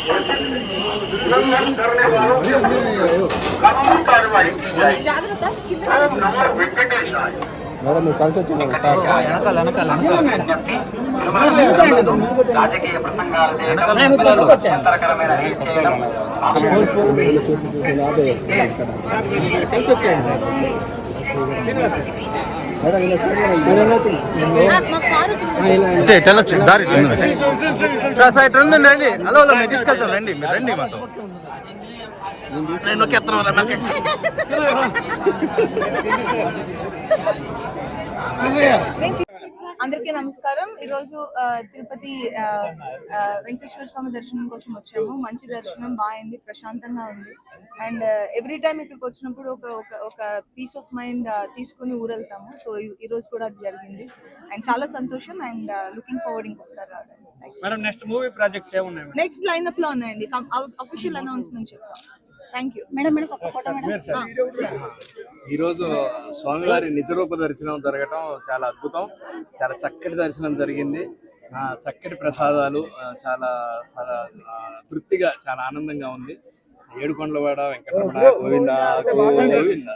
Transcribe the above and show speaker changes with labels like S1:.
S1: उल्लंघन करने वालों के विरुद्ध कानूनी कार्रवाई की जाएगी
S2: జాగ్రత్త చిన్న
S1: ओम नमो वेंकटेशाय
S3: మేడం మీరు కలిసి వచ్చింది
S4: వెనకాల వెనకాల
S1: విజ్ఞప్తి తిరుమల రాజకీయ ప్రసంగాలు చేయడం అభ్యంతరకరమైన రీల్ చేయడం
S3: కలిసి వచ్చేయండి
S2: కారు
S4: వెళ్ళొచ్చు దారి సార్ ఇటు రండి రండి. హలో హలో మేము తీసుకెళ్తాం రండి మీరు రండి మాతో. నేను.
S5: అందరికీ నమస్కారం. ఈరోజు తిరుపతి వెంకటేశ్వర స్వామి దర్శనం కోసం వచ్చాము. మంచి దర్శనం బాగుంది ప్రశాంతంగా ఉంది. అండ్ ఎవ్రీ టైం ఇక్కడికి వచ్చినప్పుడు ఒక ఒక ఒక పీస్ ఆఫ్ మైండ్ తీసుకుని ఊరెళ్తాము. సో ఈ రోజు కూడా అది జరిగింది. అండ్ చాలా సంతోషం అండ్ లుకింగ్ ఫార్వర్డ్ ఇంకొకసారి రావడానికి.
S6: Next movie projects?
S5: నెక్స్ట్ లైనప్లో ఉన్నాయండి అఫీషియల్ అనౌన్స్మెంట్ చెప్తాం. థ్యాంక్ యూ
S2: మేడం మేడం ఒక ఫోటో మేడం
S7: ఈరోజు స్వామివారి నిజరూప దర్శనం జరగటం చాలా అద్భుతం చాలా చక్కటి దర్శనం జరిగింది ఆ, చక్కటి ప్రసాదాలు చాలా చాలా తృప్తిగా చాలా ఆనందంగా ఉంది ఏడుకొండలవాడ వెంకటరమణ గోవింద గోవింద